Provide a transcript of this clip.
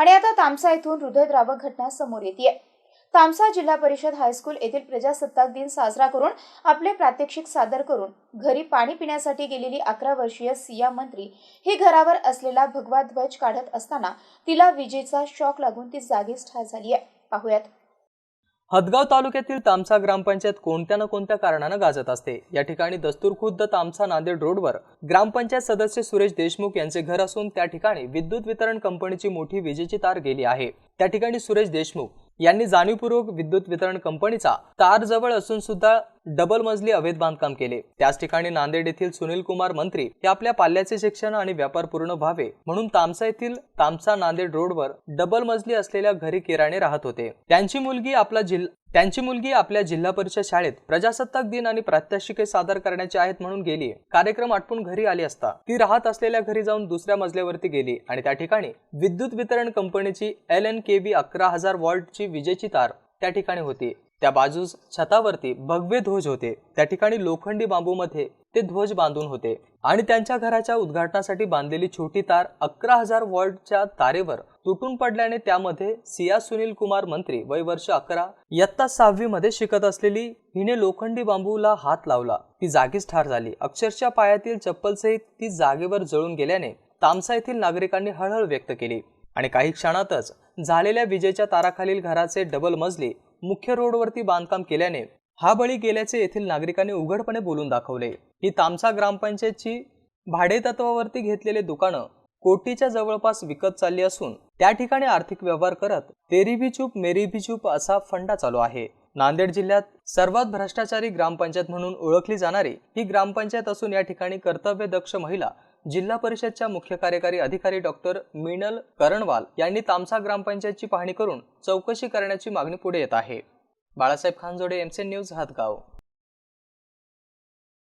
आणि आता तामसा येथून हृदयद्रावक घटना समोर येते तामसा जिल्हा परिषद हायस्कूल येथील प्रजासत्ताक दिन साजरा करून आपले प्रात्यक्षिक सादर करून घरी पाणी पिण्यासाठी गेलेली अकरा वर्षीय सिया मंत्री ही घरावर असलेला भगवा ध्वज काढत असताना तिला विजेचा शॉक लागून ती जागीच ठार झाली आहे पाहुयात. हदगाव तालुक्यातील तामसा ग्रामपंचायत कोणत्या ना कोणत्या कारणानं गाजत असते? या ठिकाणी दस्तूर खुद्द तामसा नांदेड रोडवर ग्रामपंचायत सदस्य सुरेश देशमुख यांचे घर असून त्या ठिकाणी विद्युत वितरण कंपनीची मोठी विजेची तार गेली आहे. त्या ठिकाणी सुरेश देशमुख यांनी जाणीवपूर्वक विद्युत वितरण कंपनीचा तार जवळ असून सुद्धा डबल मजली अवैध बांधकाम केले. त्याच ठिकाणी नांदेड येथील सुनील कुमार मंत्री हे आपल्या पाल्याचे शिक्षण आणि व्यापार पूर्ण व्हावे म्हणून तामसा येथील तामसा नांदेड रोडवर डबल मजली असलेल्या घरी किराणे राहत होते. त्यांची मुलगी आपला जिल्हा त्यांची मुलगी आपल्या जिल्हा परिषद शाळेत प्रजासत्ताक दिन आणि प्रात्यक्षिके सादर करण्याचे आहेत म्हणून गेली. कार्यक्रम आटपून घरी आली असता ती राहत असलेल्या घरी जाऊन दुसऱ्या मजल्यावरती गेली आणि त्या ठिकाणी विद्युत वितरण कंपनीची एल एन के व्ही अकरा हजार वॉल्टची विजेची तार त्या ठिकाणी होती. त्या बाजूस छतावरती भगवे ध्वज होते. त्या ठिकाणी लोखंडी बांबूमध्ये ते ध्वज बांधून होते. आणि त्यांच्या घराच्या उद्घाटनासाठी बांधलेली छोटी तार अकरा हजार वॉल्टच्या तारेवर तुटून पडल्याने त्यामध्ये सिया सुनील कुमार मंत्री वय वर्ष अकरा इयत्ता सहावी मध्ये शिकत असलेली हिने लोखंडी बांबूला हात लावला. ती जागीच ठार झाली. अक्षरशः पायातील चप्पलसहित ती जागेवर जळून गेल्याने तामसा येथील नागरिकांनी हळहळ व्यक्त केली. आणि काही क्षणातच झालेल्या विजेच्या ताराखालील घराचे डबल मजली मुख्य रोडवरती बांधकाम केल्याने हा बळी गेल्याचे येथील नागरिकांनी उघडपणे बोलून दाखवले. ही तामसा ग्रामपंचायतची भाडेतत्वावरती घेतलेले दुकानं कोटीच्या जवळपास विकत चालली असून त्या ठिकाणी आर्थिक व्यवहार करत तेरी भी चूप मेरी भी चूप असा फंडा चालू आहे. नांदेड जिल्ह्यात सर्वात भ्रष्टाचारी ग्रामपंचायत म्हणून ओळखली जाणारी ही ग्रामपंचायत असून या ठिकाणी कर्तव्य दक्ष महिला जिल्हा परिषदच्या मुख्य कार्यकारी अधिकारी डॉक्टर मिनल करणवाल यांनी तामसा ग्रामपंचायतची पाहणी करून चौकशी करण्याची मागणी पुढे येत आहे. Balasaheb Khanjode MCN news Hatgaon.